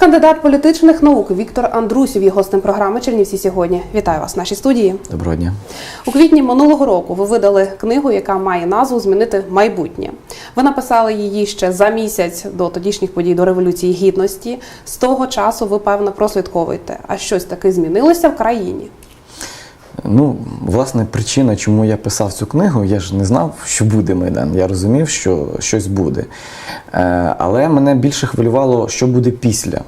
Кандидат політичних наук Віктор Андрусів є гостем програми Чернівці сьогодні. Вітаю вас в нашій студії. Доброго дня. У квітні минулого року ви видали книгу, яка має назву Змінити майбутнє. Ви написали її ще за місяць до тодішніх подій до революції гідності. З того часу ви певно прослідковуєте, а щось таки змінилося в країні. Ну, власне, причина, чому я писав цю книгу, я ж не знав, що буде Майдан. Я розумів, що щось буде. Е, але мене більше хвилювало, що буде після.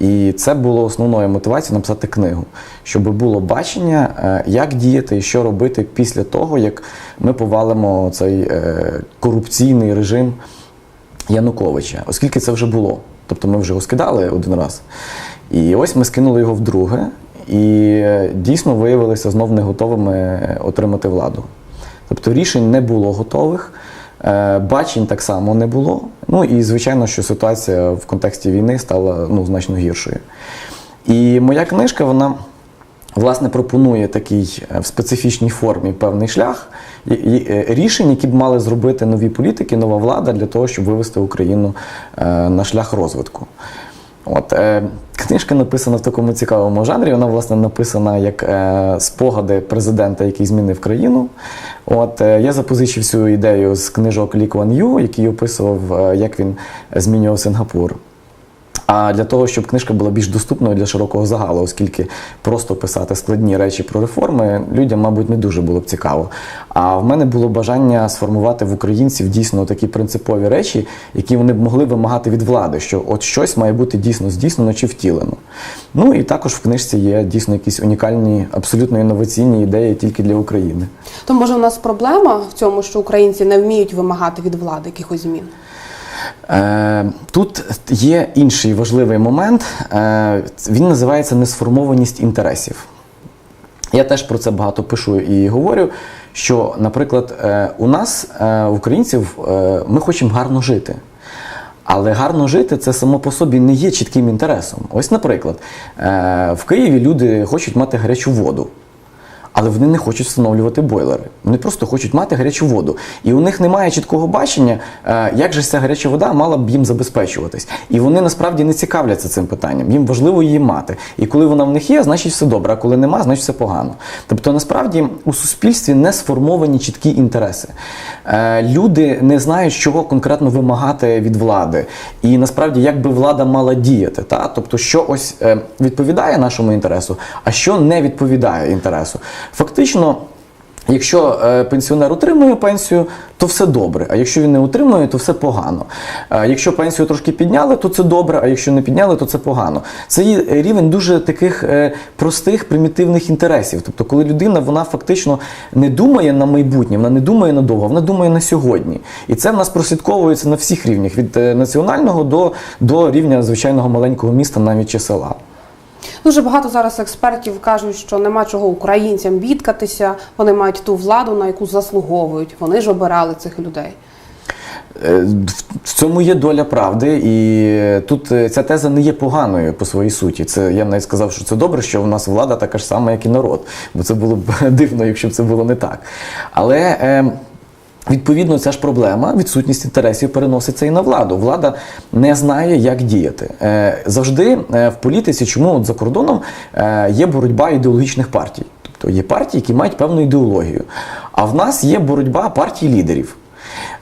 І це було основною мотивацією написати книгу, щоб було бачення, е, як діяти і що робити після того, як ми повалимо цей е, корупційний режим Януковича, оскільки це вже було. Тобто ми вже його скидали один раз. І ось ми скинули його вдруге, і е, дійсно виявилися знов не готовими отримати владу. Тобто рішень не було готових, е, бачень так само не було. Ну і звичайно, що ситуація в контексті війни стала ну, значно гіршою. І моя книжка, вона. Власне, пропонує такий е, в специфічній формі певний шлях е, рішень, які б мали зробити нові політики, нова влада для того, щоб вивести Україну е, на шлях розвитку. От, е, книжка написана в такому цікавому жанрі. Вона, власне, написана як е, спогади президента, який змінив країну. От, е, я запозичив цю ідею з книжок Лі Куан Ю, який описував, е, як він змінював Сингапур. А для того, щоб книжка була більш доступною для широкого загалу, оскільки просто писати складні речі про реформи людям, мабуть, не дуже було б цікаво. А в мене було бажання сформувати в українців дійсно такі принципові речі, які вони б могли вимагати від влади, що от щось має бути дійсно здійснено чи втілено. Ну і також в книжці є дійсно якісь унікальні, абсолютно інноваційні ідеї тільки для України. То може у нас проблема в цьому, що українці не вміють вимагати від влади якихось змін? Е, Тут є інший важливий момент. Е, Він називається несформованість інтересів. Я теж про це багато пишу і говорю. Що, наприклад, е, у нас, українців, ми хочемо гарно жити. Але гарно жити це само по собі не є чітким інтересом. Ось, наприклад, в Києві люди хочуть мати гарячу воду. Але вони не хочуть встановлювати бойлери. Вони просто хочуть мати гарячу воду. І у них немає чіткого бачення, е, як же ця гаряча вода мала б їм забезпечуватись. І вони насправді не цікавляться цим питанням. Їм важливо її мати. І коли вона в них є, значить все добре. А коли нема, значить все погано. Тобто, насправді у суспільстві не сформовані чіткі інтереси. Е, Люди не знають, чого конкретно вимагати від влади. І насправді, як би влада мала діяти. Та? Тобто, що ось е, відповідає нашому інтересу, а що не відповідає інтересу. Фактично. Якщо е, пенсіонер отримує пенсію, то все добре. А якщо він не отримує, то все погано. Е, якщо пенсію трошки підняли, то це добре, а якщо не підняли, то це погано. Це є рівень дуже таких е, простих примітивних інтересів. Тобто, коли людина вона фактично не думає на майбутнє, вона не думає надовго, вона думає на сьогодні. І це в нас прослідковується на всіх рівнях від національного до, до рівня звичайного маленького міста, навіть чи села. Дуже багато зараз експертів кажуть, що нема чого українцям бідкатися. Вони мають ту владу, на яку заслуговують. Вони ж обирали цих людей. Е, В цьому є доля правди, і тут е, ця теза не є поганою по своїй суті. Це я б навіть сказав, що це добре, що в нас влада така ж сама, як і народ, бо це було б дивно, якщо б це було не так. Але е, Відповідно, ця ж проблема, відсутність інтересів переноситься і на владу. Влада не знає, як діяти. Е, Завжди е, в політиці, чому от за кордоном е, є боротьба ідеологічних партій. Тобто є партії, які мають певну ідеологію. А в нас є боротьба партій лідерів.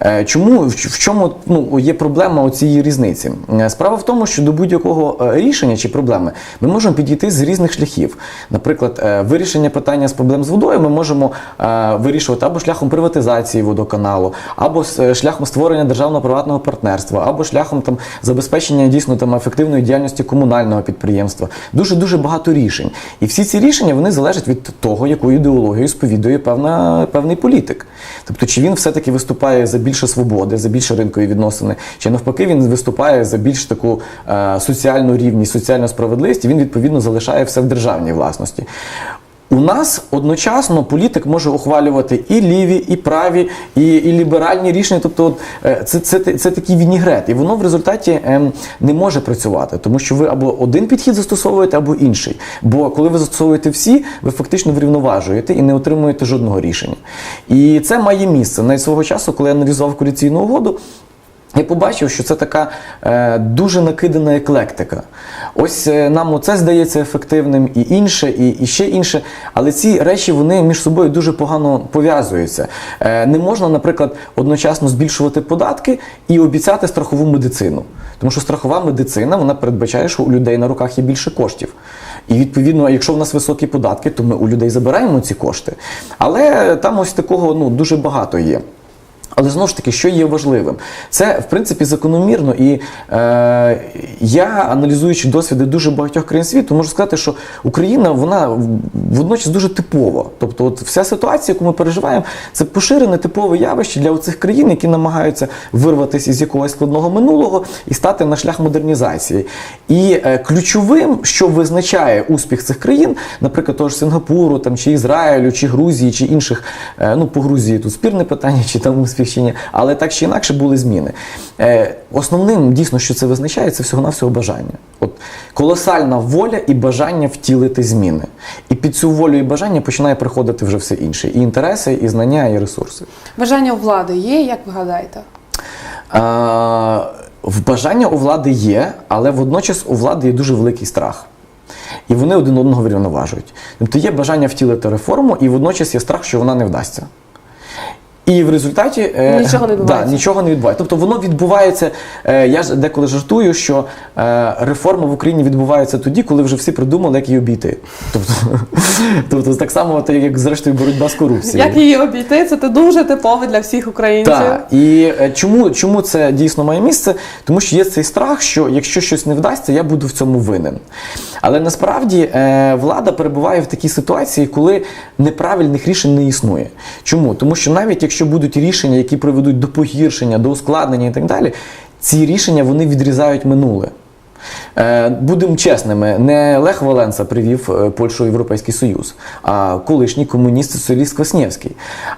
Е, Чому в чому ну, є проблема цієї різниці? Е, Справа в тому, що до будь-якого е, рішення чи проблеми ми можемо підійти з різних шляхів. Наприклад, вирішення питання з проблем з водою ми можемо вирішувати або шляхом приватизації водоканалу, або шляхом створення державного приватного партнерства, або шляхом там забезпечення дійсно там ефективної діяльності комунального підприємства. Дуже дуже багато рішень. І всі ці рішення вони залежать від того, яку ідеологію сповідує певна, певний політик. Тобто, чи він все-таки виступає за більше свободи, за більше ринкові відносини, чи навпаки він виступає за більш таку е, соціальну рівність, соціальну справедливість, і він відповідно залишає все в державній власності. У нас одночасно політик може ухвалювати і ліві, і праві, і, і ліберальні рішення. Тобто, е, це, це, це такий вінігрет, і воно в результаті ем, не може працювати, тому що ви або один підхід застосовуєте, або інший. Бо коли ви застосовуєте всі, ви фактично врівноважуєте і не отримуєте жодного рішення. І це має місце. Навіть свого часу, коли я аналізував коаліційну угоду. Я побачив, що це така е, дуже накидана еклектика. Ось е, нам оце здається ефективним, і інше, і, і ще інше. Але ці речі вони між собою дуже погано пов'язуються. Е, не можна, наприклад, одночасно збільшувати податки і обіцяти страхову медицину. Тому що страхова медицина вона передбачає, що у людей на руках є більше коштів. І відповідно, якщо в нас високі податки, то ми у людей забираємо ці кошти. Але там ось такого ну, дуже багато є. Але знову ж таки, що є важливим, це в принципі закономірно. І е, я, аналізуючи досвіди дуже багатьох країн світу, можу сказати, що Україна вона водночас дуже типова. Тобто, от вся ситуація, яку ми переживаємо, це поширене типове явище для цих країн, які намагаються вирватися із якогось складного минулого і стати на шлях модернізації. І е, ключовим, що визначає успіх цих країн, наприклад, того ж Сингапуру, там чи Ізраїлю, чи Грузії, чи інших, е, ну по Грузії тут спірне питання, чи там успіх чи ні, але так чи інакше були зміни. Е, основним дійсно, що це визначає, це всього-навсього бажання. От колосальна воля і бажання втілити зміни. І під цю волю і бажання починає приходити вже все інше: і інтереси, і знання, і ресурси. Бажання у влади є, як ви гадаєте? Е, в бажання у влади є, але водночас у влади є дуже великий страх. І вони один одного врівноважують. Тобто є бажання втілити реформу, і водночас є страх, що вона не вдасться. І в результаті е, Нічого не відбувається. Да, нічого не відбувається. Тобто воно відбувається. Е, я ж деколи жартую, що е, реформа в Україні відбувається тоді, коли вже всі придумали, як її обійти. Тобто, тобто так само, як зрештою боротьба з корупцією. Як її обійти? Це дуже типове для всіх українців. Так, і е, чому, чому це дійсно має місце? Тому що є цей страх, що якщо щось не вдасться, я буду в цьому винен. Але насправді е, влада перебуває в такій ситуації, коли неправильних рішень не існує. Чому? Тому що навіть якщо будуть рішення, які приведуть до погіршення, до ускладнення і так далі, ці рішення вони відрізають минуле. Е, Будемо чесними, не Лех Валенса привів е, Польщу в Європейський Союз, а колишній комуніст соціаліст Кваснєвський.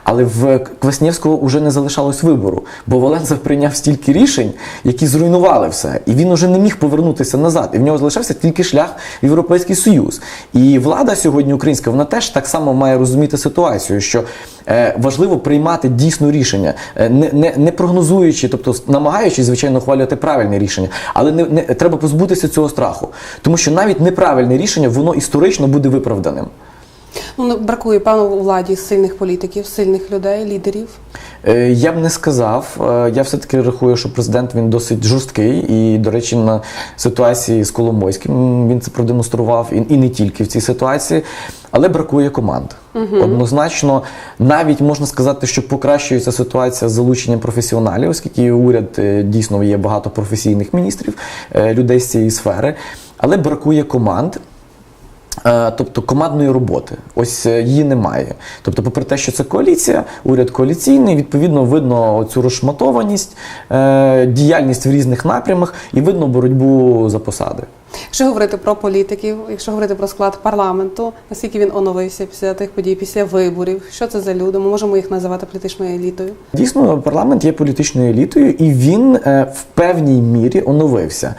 Але в Кваснєвського вже не залишалось вибору, бо Валенса прийняв стільки рішень, які зруйнували все. І він уже не міг повернутися назад. І в нього залишався тільки шлях в Європейський Союз. І влада сьогодні українська, вона теж так само має розуміти ситуацію, що важливо приймати дійсно рішення, е, не, не, не прогнозуючи, тобто намагаючись, звичайно, ухвалювати правильне рішення, але не, не треба позбутися цього страху, тому що навіть неправильне рішення воно історично буде виправданим. Ну бракує пану владі сильних політиків, сильних людей, лідерів. Е, Я б не сказав. Е, Я все-таки рахую, що президент він досить жорсткий. І, до речі, на ситуації з Коломойським він це продемонстрував і, не тільки в цій ситуації, але бракує команд. Однозначно, навіть можна сказати, що покращується ситуація з залученням професіоналів, оскільки уряд е, дійсно є багато професійних міністрів, людей з цієї сфери, але бракує команд. Е, Тобто командної роботи, ось е, її немає. Тобто, попри те, що це коаліція, уряд коаліційний, відповідно, видно цю розшматованість, е, діяльність в різних напрямах і видно боротьбу за посади. Якщо говорити про політиків, якщо говорити про склад парламенту, наскільки він оновився після тих подій, після виборів, що це за люди? Ми можемо їх називати політичною елітою. Дійсно, парламент є політичною елітою, і він в певній мірі оновився.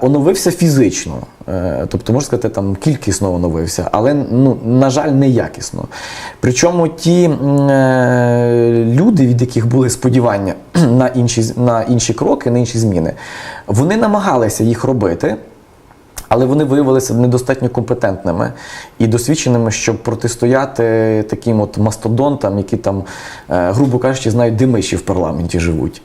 Оновився фізично. Е, тобто, можна сказати, там кількісно оновився, але ну, на жаль, не якісно. Причому ті е, люди, від яких були сподівання на інші, на інші кроки, на інші зміни, вони намагалися їх робити. Але вони виявилися недостатньо компетентними і досвідченими, щоб протистояти таким от мастодонтам, які там, е, грубо кажучи, знають, де миші в парламенті живуть.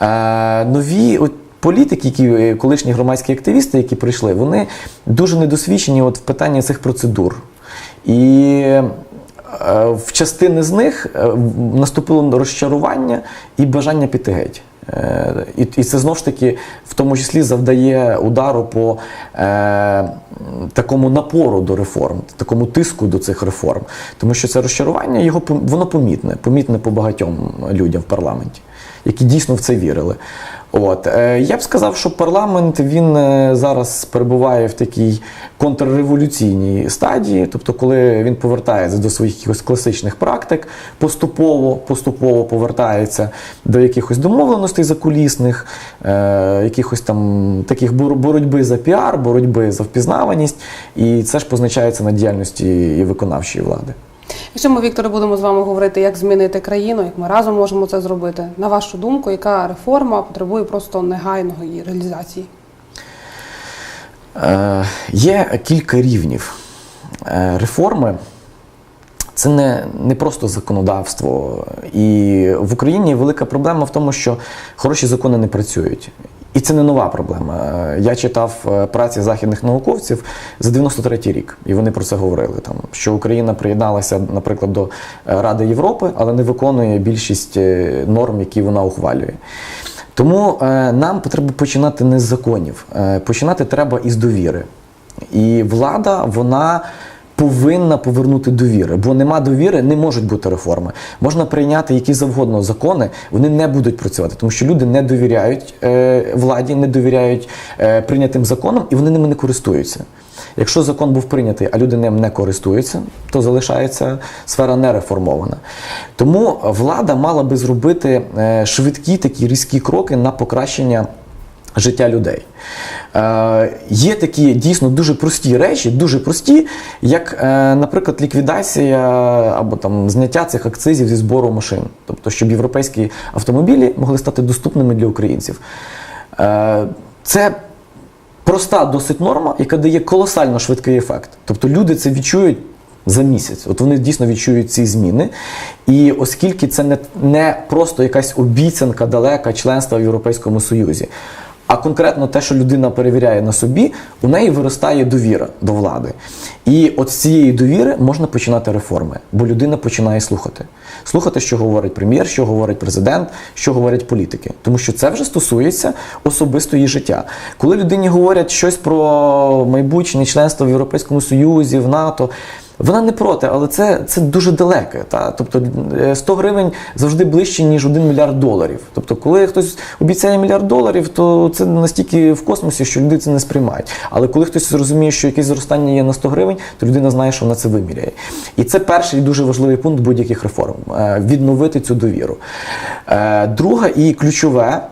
Е, Нові от політики, які е, колишні громадські активісти, які прийшли, вони дуже недосвідчені от в питанні цих процедур. І е, в частини з них е, наступило розчарування і бажання піти геть. І, це знову ж таки в тому числі завдає удару по е, такому напору до реформ, такому тиску до цих реформ. Тому що це розчарування його воно помітне, помітне по багатьом людям в парламенті, які дійсно в це вірили. От е, я б сказав, що парламент він е, зараз перебуває в такій контрреволюційній стадії, тобто, коли він повертається до своїх якихось класичних практик, поступово, поступово повертається до якихось домовленостей закулісних, е, якихось там таких бор- боротьби за піар, боротьби за впізнаваність, і це ж позначається на діяльності і виконавчої влади. Якщо ми, Вікторе, будемо з вами говорити, як змінити країну, як ми разом можемо це зробити, на вашу думку, яка реформа потребує просто негайного її реалізації? Е, є кілька рівнів. Е, реформи це не, не просто законодавство. І в Україні велика проблема в тому, що хороші закони не працюють. І це не нова проблема. Я читав е, праці західних науковців за 93-й рік, і вони про це говорили. Там що Україна приєдналася, наприклад, до е, Ради Європи, але не виконує більшість е, норм, які вона ухвалює. Тому нам потрібно починати не з законів, починати треба із довіри. І влада, вона повинна повернути довіри, бо нема довіри, не можуть бути реформи. Можна прийняти які завгодно закони, вони не будуть працювати, тому що люди не довіряють е, владі, не довіряють е, прийнятим законам, і вони ними не користуються. Якщо закон був прийнятий, а люди ним не користуються, то залишається сфера нереформована. Тому влада мала би зробити е, швидкі такі різкі кроки на покращення життя людей. Е, є такі дійсно дуже прості речі, дуже прості, як, е, наприклад, ліквідація або там зняття цих акцизів зі збору машин, тобто, щоб європейські автомобілі могли стати доступними для українців. Е, це проста досить норма, яка дає колосально швидкий ефект. Тобто люди це відчують за місяць. От вони дійсно відчують ці зміни. І оскільки це не, не просто якась обіцянка далека членства в Європейському Союзі, а конкретно те, що людина перевіряє на собі, у неї виростає довіра до влади. І от з цієї довіри можна починати реформи, бо людина починає слухати. Слухати, що говорить прем'єр, що говорить президент, що говорять політики. Тому що це вже стосується особисто її життя. Коли людині говорять щось про майбутнє членство в Європейському Союзі, в НАТО. Вона не проти, але це, це дуже далеке. Та? Тобто е, 100 гривень завжди ближче, ніж 1 мільярд доларів. Тобто, коли хтось обіцяє мільярд доларів, то це настільки в космосі, що люди це не сприймають. Але коли хтось розуміє, що якесь зростання є на 100 гривень, то людина знає, що вона це виміряє. І це перший дуже важливий пункт будь-яких реформ е, відновити цю довіру. Е, Друга і ключове.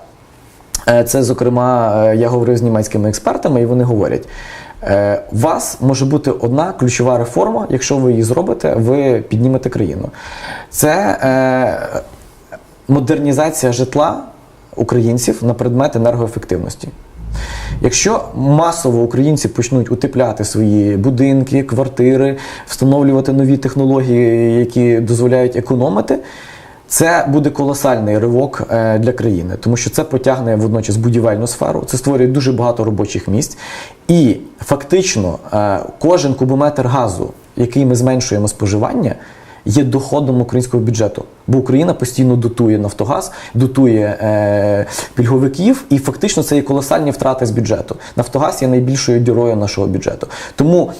Е, Це, зокрема, е, я говорив з німецькими експертами, і вони говорять: е, у вас може бути одна ключова реформа, якщо ви її зробите, ви піднімете країну. Це е, модернізація житла українців на предмет енергоефективності. Якщо масово українці почнуть утепляти свої будинки, квартири, встановлювати нові технології, які дозволяють економити, це буде колосальний ривок е, для країни, тому що це потягне водночас будівельну сферу, це створює дуже багато робочих місць. І фактично е, кожен кубометр газу, який ми зменшуємо споживання, є доходом українського бюджету. Бо Україна постійно дотує Нафтогаз, дотує е, пільговиків, і фактично це є колосальні втрати з бюджету. Нафтогаз є найбільшою дірою нашого бюджету. Тому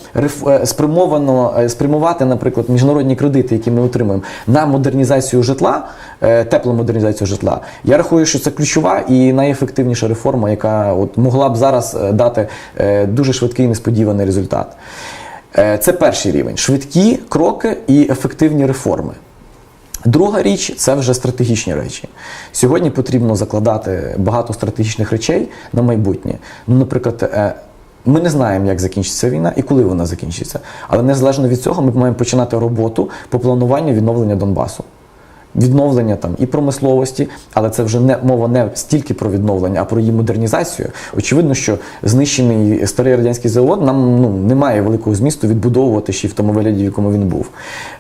е, спрямовано е, спрямувати, наприклад, міжнародні кредити, які ми отримуємо, на модернізацію житла, е, теплу модернізацію житла. Я рахую, що це ключова і найефективніша реформа, яка от могла б зараз е, дати е, дуже швидкий несподіваний результат. Е, Це перший рівень швидкі кроки і ефективні реформи. Друга річ це вже стратегічні речі. Сьогодні потрібно закладати багато стратегічних речей на майбутнє. Ну, наприклад, е, ми не знаємо, як закінчиться війна і коли вона закінчиться. Але незалежно від цього, ми маємо починати роботу по плануванню відновлення Донбасу. Відновлення там і промисловості, але це вже не мова не стільки про відновлення, а про її модернізацію. Очевидно, що знищений старий радянський завод нам ну немає великого змісту відбудовувати ще в тому вигляді, в якому він був.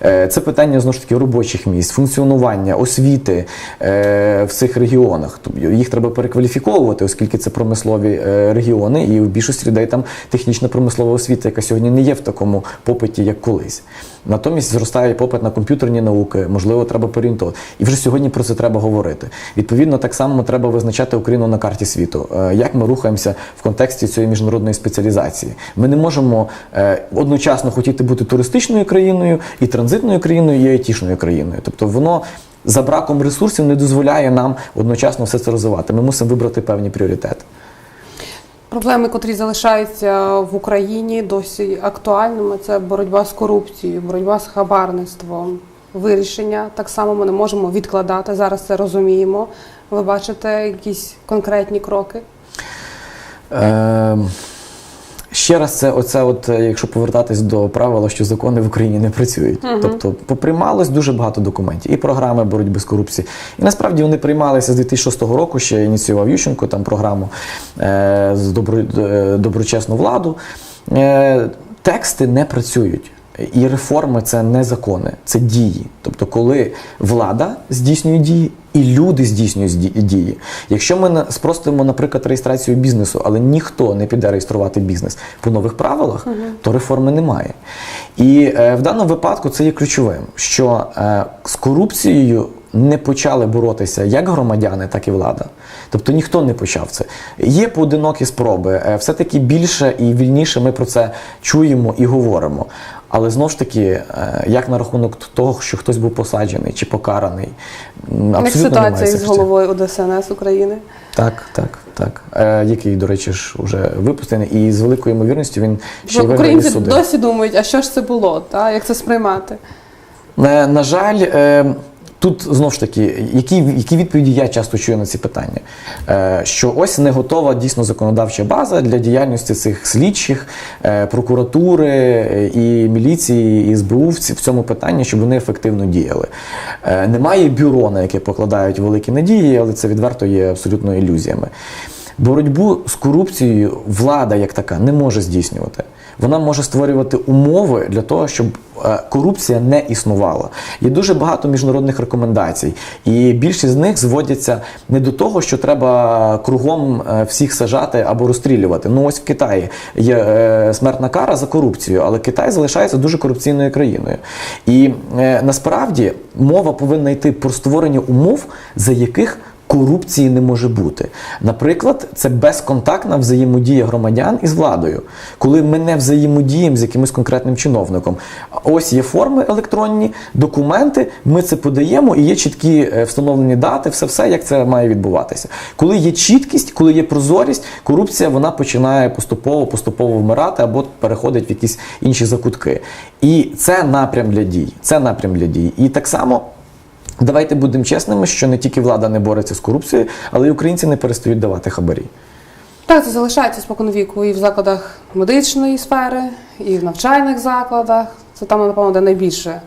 Е, Це питання знову ж таки робочих місць, функціонування, освіти е, в цих регіонах. Тобто їх треба перекваліфіковувати, оскільки це промислові е, регіони, і в більшості людей там технічна промислова освіта, яка сьогодні не є в такому попиті, як колись. Натомість зростає попит на комп'ютерні науки, можливо, треба порієнтувати. І вже сьогодні про це треба говорити. Відповідно, так само треба визначати Україну на карті світу. Е, Як ми рухаємося в контексті цієї міжнародної спеціалізації? Ми не можемо е, одночасно хотіти бути туристичною країною, і транзитною країною, і айтішною країною. Тобто воно. За браком ресурсів не дозволяє нам одночасно все це розвивати. Ми мусимо вибрати певні пріоритети. Проблеми, котрі залишаються в Україні, досі актуальними. Це боротьба з корупцією, боротьба з хабарництвом. Вирішення так само ми не можемо відкладати. Зараз це розуміємо. Ви бачите якісь конкретні кроки? Е, Ще раз, це оце, от, е, якщо повертатись до правила, що закони в Україні не працюють. Тобто поприймалось дуже багато документів і програми боротьби з корупцією. І насправді вони приймалися з 2006 року, ще ініціював Ющенко там програму е, з добро, е, доброчесну владу. Е, тексти не працюють. І реформи це не закони, це дії. Тобто, коли влада здійснює дії, і люди здійснюють дії. Якщо ми спростимо, наприклад, реєстрацію бізнесу, але ніхто не піде реєструвати бізнес по нових правилах, то реформи немає. І е, в даному випадку це є ключовим, що е, з корупцією не почали боротися як громадяни, так і влада. Тобто ніхто не почав це. Є поодинокі спроби. Е, Все-таки більше і вільніше ми про це чуємо і говоримо. Але знову ж таки, е, як на рахунок того, що хтось був посаджений чи покараний, абсолютно Як ситуація із головою ОДСНС України? так, так, так. Е, який, до речі, ж вже випустений, і з великою ймовірністю він ще й виграє Українці суди. досі думають, а що ж це було, та? як це сприймати? Е, На жаль, е, тут знов ж таки, які, які відповіді я часто чую на ці питання? Е, Що ось не готова дійсно законодавча база для діяльності цих слідчих, е, прокуратури е, і міліції, і СБУ в цьому питанні, щоб вони ефективно діяли. Е, Немає бюро, на яке покладають великі надії, але це відверто є абсолютно ілюзіями. Боротьбу з корупцією влада як така не може здійснювати. Вона може створювати умови для того, щоб е, корупція не існувала. Є дуже багато міжнародних рекомендацій, і більшість з них зводяться не до того, що треба кругом е, всіх сажати або розстрілювати. Ну ось в Китаї є е, смертна кара за корупцію, але Китай залишається дуже корупційною країною. І насправді мова повинна йти про створення умов, за яких Корупції не може бути. Наприклад, це безконтактна взаємодія громадян із владою, коли ми не взаємодіємо з якимось конкретним чиновником. Ось є форми електронні, документи, ми це подаємо і є чіткі е, встановлені дати, все, все як це має відбуватися. Коли є чіткість, коли є прозорість, корупція вона починає поступово поступово вмирати або переходить в якісь інші закутки. І це напрям для дій. Це напрям для дій. І так само. Давайте будемо чесними, що не тільки влада не бореться з корупцією, але й українці не перестають давати хабарі. Так, це залишається споконвіку і в закладах медичної сфери, і в навчальних закладах. Це там, напевно, де найбільше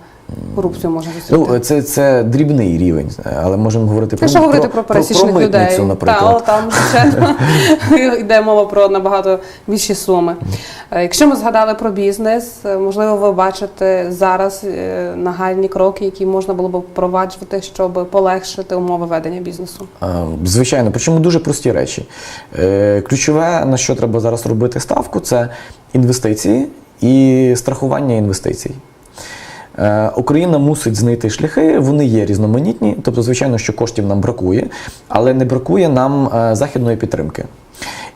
корупцію можна зустріти. Ну, це, це дрібний рівень, але можемо говорити про, Якщо говорити про пересічних про людей, митницю, та, наприклад. о, там звичайно йде мова про набагато більші суми. Е, Якщо ми згадали про бізнес, е, можливо, ви бачите зараз е, нагальні кроки, які можна було б впроваджувати, щоб полегшити умови ведення бізнесу. Звичайно, причому дуже прості речі. Ключове, на що треба зараз робити ставку, це інвестиції і страхування інвестицій. Е, Україна мусить знайти шляхи, вони є різноманітні. Тобто, звичайно, що коштів нам бракує, але не бракує нам е, західної підтримки.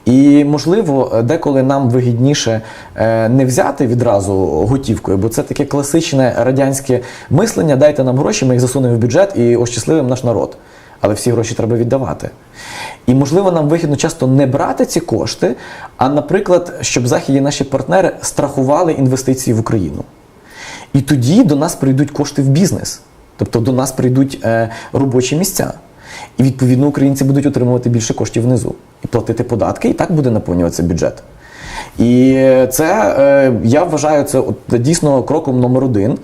І можливо, деколи нам вигідніше е, не взяти відразу готівкою, бо це таке класичне радянське мислення: дайте нам гроші, ми їх засунемо в бюджет і ощасливимо наш народ. Але всі гроші треба віддавати. І можливо, нам вигідно часто не брати ці кошти, а, наприклад, щоб західні наші партнери страхували інвестиції в Україну. І тоді до нас прийдуть кошти в бізнес, тобто до нас прийдуть е, робочі місця. І відповідно українці будуть отримувати більше коштів внизу і платити податки, і так буде наповнюватися бюджет. І це е, я вважаю це дійсно кроком номер один.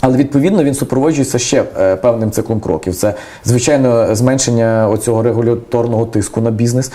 Але відповідно він супроводжується ще е, певним циклом кроків. Це звичайно зменшення оцього регуляторного тиску на бізнес.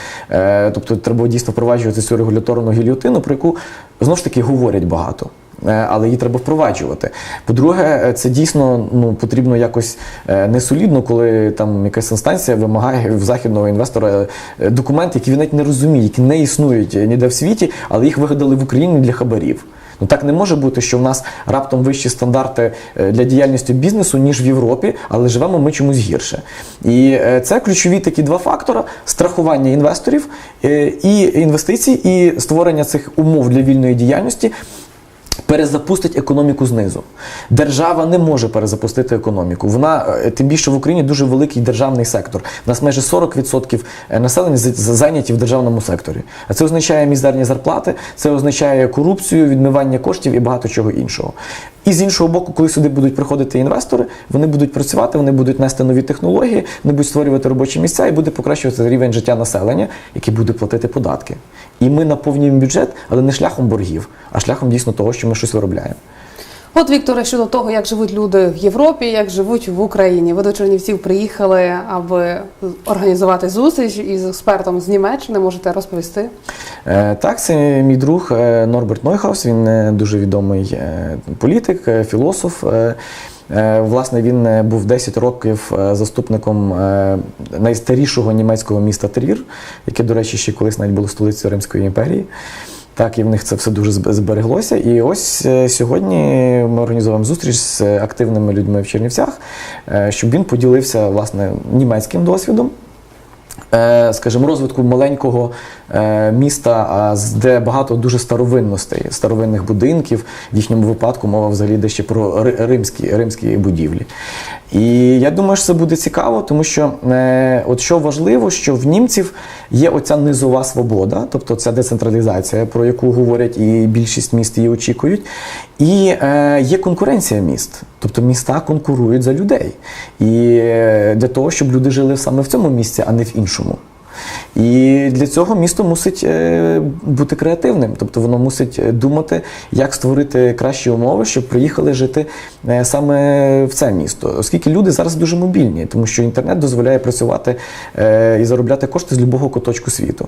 Тобто треба дійсно впроваджувати цю регуляторну гільйотину, про яку знову ж таки говорять багато. Е, Але її треба впроваджувати. По-друге, е, це дійсно ну потрібно якось е, не солідно, коли там якась інстанція вимагає в західного інвестора документи, які він навіть не розуміє, які не існують ніде в світі, але їх вигадали в Україні для хабарів. Ну так не може бути, що в нас раптом вищі стандарти для діяльності бізнесу, ніж в Європі, але живемо ми чомусь гірше. І це ключові такі два фактора: страхування інвесторів і інвестицій, і створення цих умов для вільної діяльності. Перезапустить економіку знизу. Держава не може перезапустити економіку. Вона е, тим більше в Україні дуже великий державний сектор. У нас майже 40% населення з- з- зайняті в державному секторі. А це означає мізерні зарплати, це означає корупцію, відмивання коштів і багато чого іншого. І з іншого боку, коли сюди будуть приходити інвестори, вони будуть працювати, вони будуть нести нові технології, вони будуть створювати робочі місця і буде покращувати рівень життя населення, який буде платити податки. І ми наповнюємо бюджет, але не шляхом боргів, а шляхом дійсно того, що ми щось виробляємо. От Вікторе, щодо того, як живуть люди в Європі, як живуть в Україні. Ви до Чернівців приїхали, аби організувати зустріч із експертом з Німеччини. Можете розповісти? Е, Так, це мій друг е, Норберт Нойхаус. Він е, дуже відомий політик, філософ. Власне, він був 10 років заступником найстарішого німецького міста Трір, яке, до речі, ще колись навіть було столицею Римської імперії. Так, і в них це все дуже збереглося. І ось е, сьогодні ми організовуємо зустріч з активними людьми в Чернівцях, е, щоб він поділився власне німецьким досвідом е, скажімо, розвитку маленького міста, де багато дуже старовинностей, старовинних будинків. В їхньому випадку мова взагалі йде ще про римські, римські будівлі. І я думаю, що це буде цікаво, тому що от що важливо, що в німців є оця низова свобода, тобто ця децентралізація, про яку говорять і більшість міст її очікують. І е, є конкуренція міст, тобто міста конкурують за людей. І е, для того, щоб люди жили саме в цьому місці, а не в іншому. І для цього місто мусить е, бути креативним, тобто воно мусить е, думати, як створити кращі умови, щоб приїхали жити е, саме в це місто. Оскільки люди зараз дуже мобільні, тому що інтернет дозволяє працювати і заробляти кошти з будь-якого куточку світу.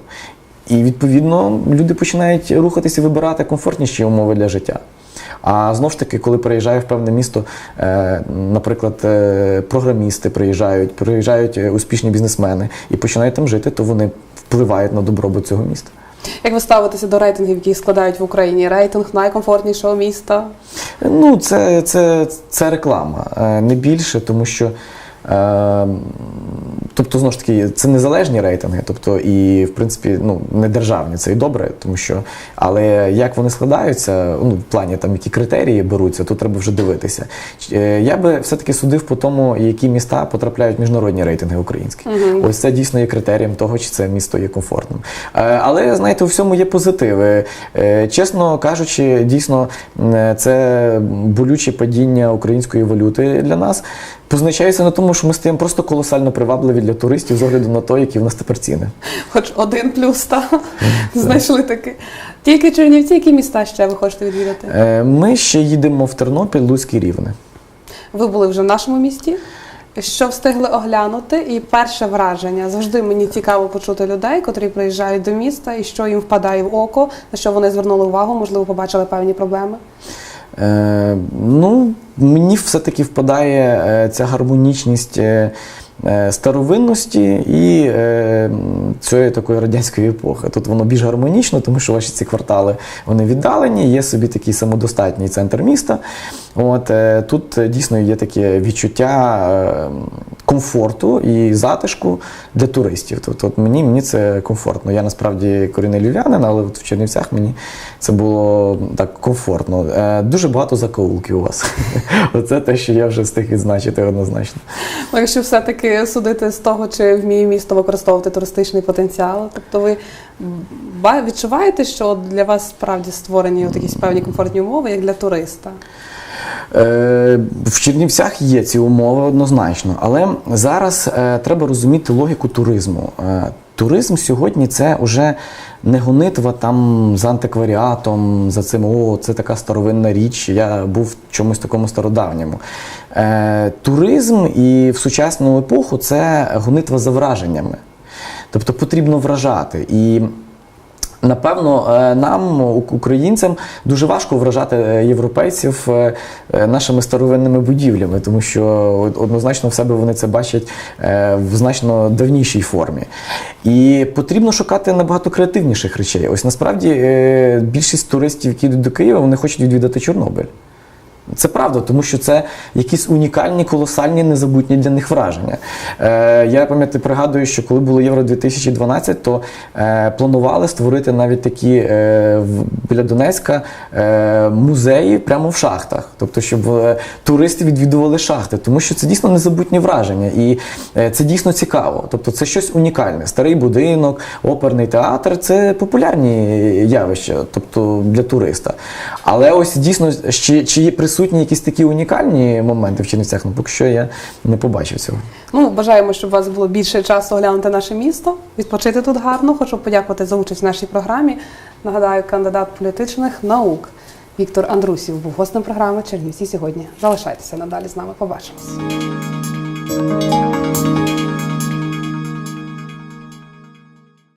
І відповідно люди починають рухатися і вибирати комфортніші умови для життя. А знову ж таки, коли приїжджає в певне місто, е, наприклад, е, програмісти приїжджають, приїжджають е, успішні бізнесмени і починають там жити, то вони впливають на добробут цього міста. Як ви ставитеся до рейтингів, які складають в Україні? Рейтинг найкомфортнішого міста? Ну, це, це, це реклама, не більше, тому що. Е, Тобто, знову ж таки, це незалежні рейтинги, тобто і в принципі ну, не державні, це і добре, тому що. Але як вони складаються, ну, в плані там які критерії беруться, тут треба вже дивитися. Е, Я би все-таки судив по тому, які міста потрапляють в міжнародні рейтинги українські. Ось це дійсно є критерієм того, чи це місто є комфортним. Е, Але знаєте, у всьому є позитиви. Чесно кажучи, дійсно це болюче падіння української валюти для нас. Позначається на тому, що ми стаємо просто колосально привабливі для туристів з огляду на те, які в нас тепер ціни. Хоч один плюс та знайшли таки. Тільки Чернівці, які міста ще ви хочете відвідати? Е, Ми ще їдемо в Тернопіль, Луцьк і Рівне. Ви були вже в нашому місті. Що встигли оглянути, і перше враження завжди мені цікаво почути людей, котрі приїжджають до міста, і що їм впадає в око, на що вони звернули увагу, можливо, побачили певні проблеми. Е, ну, мені все-таки впадає е, ця гармонічність е, старовинності і е, цієї такої радянської епохи. Тут воно більш гармонічно, тому що ваші ці квартали вони віддалені, є собі такий самодостатній центр міста. От, е, тут е, дійсно є таке відчуття е, комфорту і затишку для туристів. Тобто от мені, мені це комфортно. Я насправді корінний львів'янин, але от в Чернівцях мені це було так комфортно. Е, Дуже багато закоулків у вас. Оце те, що я вже встиг відзначити однозначно. Ну, Якщо все-таки судити з того, чи вміє місто використовувати туристичний потенціал, тобто ви відчуваєте, що для вас справді створені от якісь певні комфортні умови, як для туриста? Е, В Чернівцях є ці умови однозначно, але зараз е, треба розуміти логіку туризму. Туризм сьогодні це вже не гонитва там з антикваріатом, за цим о, це така старовинна річ. Я був в чомусь такому стародавньому. Е, Туризм і в сучасну епоху це гонитва за враженнями. Тобто потрібно вражати. І Напевно, е, нам, українцям, дуже важко вражати е, європейців е, нашими старовинними будівлями, тому що однозначно в себе вони це бачать в значно давнішій формі. І потрібно шукати набагато креативніших речей. Ось насправді більшість туристів, які йдуть до Києва, вони хочуть відвідати Чорнобиль. Це правда, тому що це якісь унікальні, колосальні, незабутні для них враження. Е, я пам'ятаю, пригадую, що коли було Євро 2012, то е, планували створити навіть такі е, в, біля Донецька е, музеї прямо в шахтах. Тобто, щоб е, туристи відвідували шахти, тому що це дійсно незабутні враження. І е, це дійсно цікаво. Тобто, це щось унікальне. Старий будинок, оперний театр це популярні явища, тобто для туриста. Але ось дійсно, чи, чи є присутність присутні якісь такі унікальні моменти в Чернівцях, ну поки що я не побачив цього. Ну, бажаємо, щоб у вас було більше часу оглянути наше місто, відпочити тут гарно. Хочу подякувати за участь в нашій програмі. Нагадаю, кандидат політичних наук Віктор Андрусів був гостем програми Чернівці сьогодні. Залишайтеся надалі з нами. Побачимось.